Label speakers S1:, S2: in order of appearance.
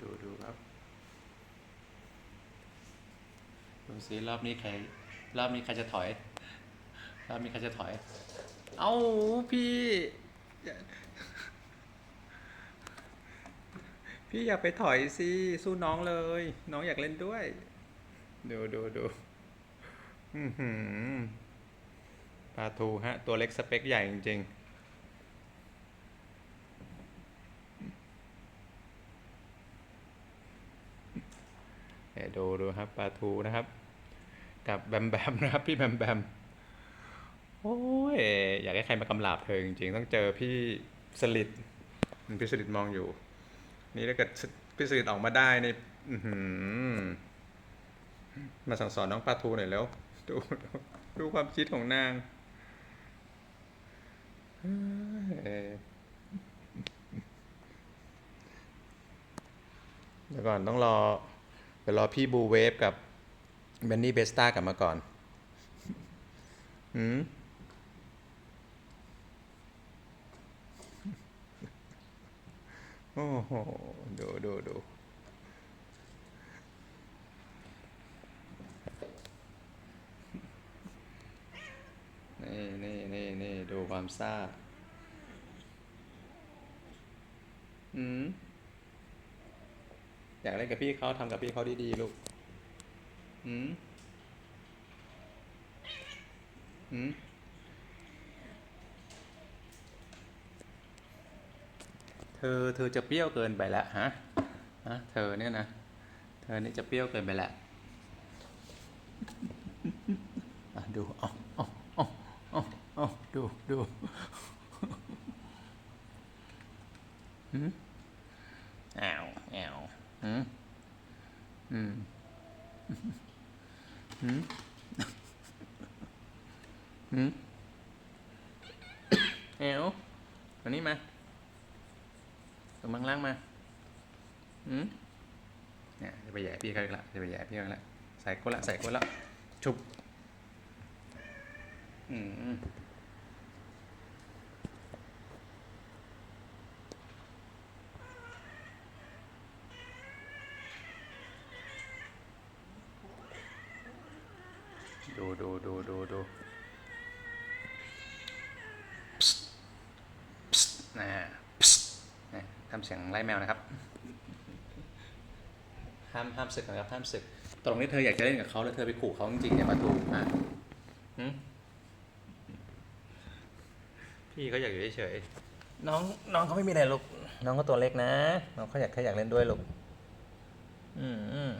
S1: ดูดูครับดูสิรอบนี้ใครรอบนี้ใครจะถอยรอบนี้ใครจะถอย เอ้าพี่ พี่อย่าไปถอยสิสู้น้องเลย น้องอยากเล่นด้วย ดูดูดูปลาทูฮะ ตัวเล็กสเปคใหญ่จริงๆ ดูดูครับปลาทูนะครับ กับแบมแบมนะครับพี่แบมแบมโอ้ยอยากให้ใครมากำลาบเธอจริงๆต้องเจอพี่สลิดพี่สลิดมองอยู่ นี่ถ้าเกิดพี่สลิดออกมาได้นี่มาสั่งสอนน้องปลาทูหน่อยแล้วดูดูดูความคิดของนางเดี๋ยวก่อนต้องรอ ดี๋ยวรอพี่บูเวฟกับเบนนี่เบสตากลับมาก่อนหืมโอ้โห ดูดูดูนี่นี่นี่นี่ดูความซ่า อืม อยากเล่นกับพี่เขาทำกับพี่เขาดีๆลูกอืมอืมเธอเธอจะเปรี้ยวเกินไปล้วฮะฮะเธอเนี่ยนะ เธอนี่จะเปรี้ยวเกินไปละดูเอาเอาเอาเอาเอาดูดูหืมอ้าวอ้าว หืมอืมหืมหืมเอวตัวนี้มาตัวมังล่างมาอืมเนี่ยจะไปแย่พี่เขาอีกละจะไปแย่พี่เขาอีกละใส่ก้นละใส่ก้นละชุบอืม ดูดูดูดูดูปสปสนะปสนะทำเสียงไล่แมวนะครับ ห้ามห้ามศึกนะครับห้ามศึก ตรงนี้เธออยากจะเล่นกับเขาแล้วเธอไปขู่เขาจริงๆเนี่ยมาตูอะหึพี่เขาอยากอยู่เฉยๆน้องน้องเขาไม่มีอะไรลูก น้องก็ตัวเล็กนะ น้องเขาอยากเขาอยากเล่นด้วยลูก อืมอืม